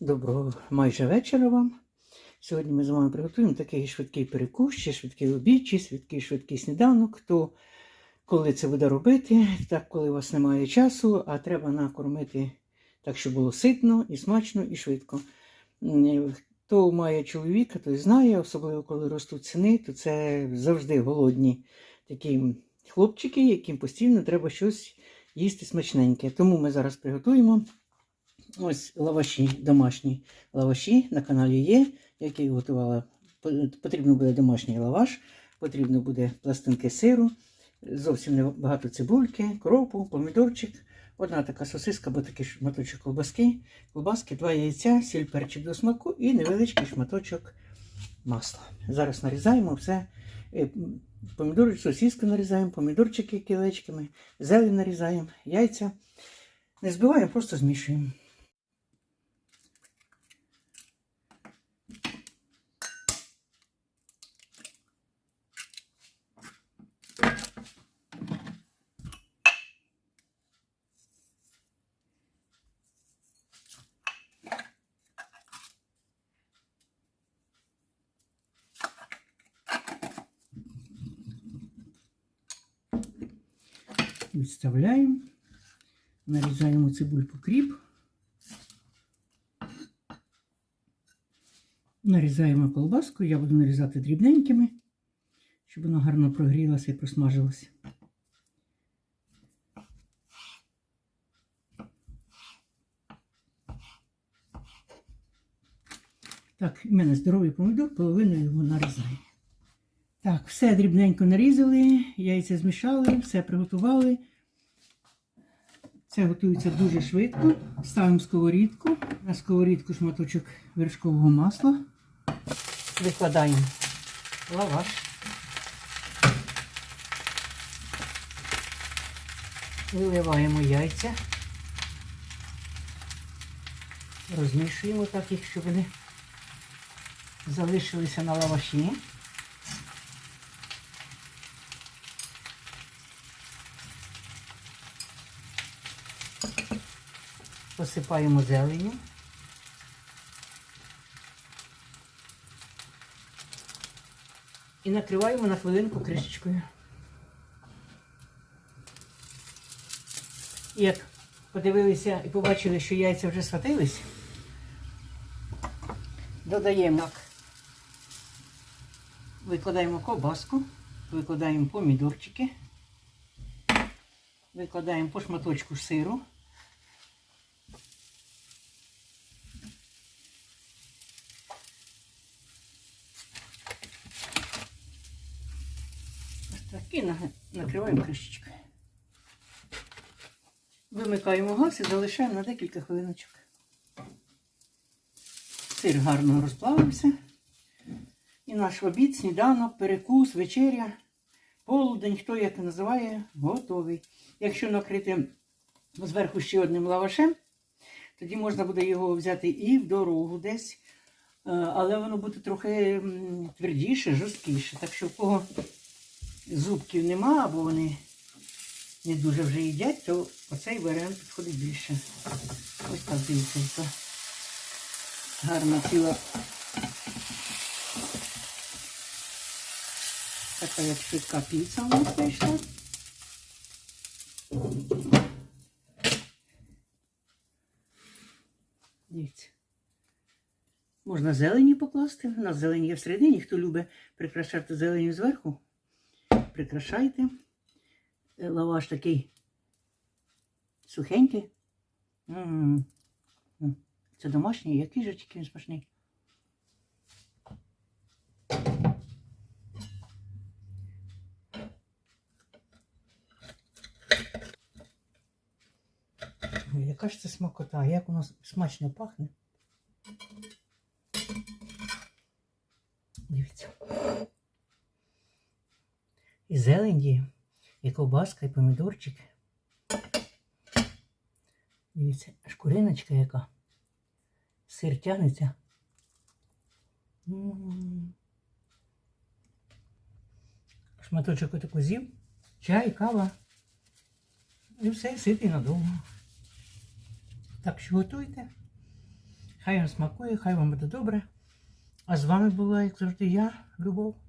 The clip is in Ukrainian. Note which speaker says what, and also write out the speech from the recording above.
Speaker 1: Доброго майже вечора вам. Сьогодні ми з вами приготуємо такий швидкий перекус, чи швидкий обід, чи швидкий швидкий сніданок. Хто коли це буде робити, так коли у вас немає часу, а треба накормити так, щоб було ситно і смачно, і швидко. Хто має чоловіка, той знає, особливо коли ростуть сини, то це завжди голодні такі хлопчики, яким постійно треба щось їсти смачненьке. Тому ми зараз приготуємо. Ось лаваші, домашні лаваші на каналі є, як я готувала. По- Потрібно буде домашній лаваш, потрібно буде пластинки сиру, зовсім небагато цибульки, кропу, помідорчик, одна така сосиска, або такий шматочок колбаски, колбаски, два яйця, сіль перчик до смаку і невеличкий шматочок масла. Зараз нарізаємо все. Е, Помідор, сосиску нарізаємо, помідорчики кілечками, зелень нарізаємо, яйця. Не збиваємо, просто змішуємо. Відставляємо, нарізаємо цибульку кріп, нарізаємо колбаску, я буду нарізати дрібненькими, щоб воно гарно прогрілося і просмажилося. Так, в мене здоровий помідор, половину його нарізаю. Так, все дрібненько нарізали, яйця змішали, все приготували. Це готується дуже швидко. Ставимо сковорідку. На сковорідку шматочок вершкового масла. Викладаємо лаваш. Виливаємо яйця. Розмішуємо так їх, щоб вони залишилися на лаваші. Посипаємо зеленю. І накриваємо на хвилинку кришечкою. Як подивилися і побачили, що яйця вже сватились, додаємо так. Викладаємо ковбаску, викладаємо помідорчики, викладаємо по шматочку сиру. Так, і накриваємо кришечкою. Вимикаємо газ і залишаємо на декілька хвилиночок. Сир гарно розплавився. І наш обід, сніданок, перекус, вечеря, полудень, хто як називає, готовий. Якщо накрити зверху ще одним лавашем, тоді можна буде його взяти і в дорогу десь. Е, Але воно буде трохи твердіше, жорсткіше. Так що в кого зубків нема, або вони не дуже вже їдять, то оцей варіант підходить більше. Ось так дивіться, гарна ціла. Така як швидка піца у нас вийшла. Дивіться. Можна зелені покласти. У нас зелень є всередині. Хто любить прикрашати зеленю зверху, прикрашайте. Е, Лаваш такий сухенький. М. М. Це домашній, який же тільки він смачний. Яка ж це смакота, як воно смачно пахне. Дивіться. І зелень є, і ковбаска, і помідорчик. Дивіться, шкуриночка яка. Сир тягнеться. Шматочок отаку з'їв, чай, кава. І все, ситий надовго. Так що готуйте. Хай вам смакує, хай вам буде добре. А з вами була, як завжди, я, Любов.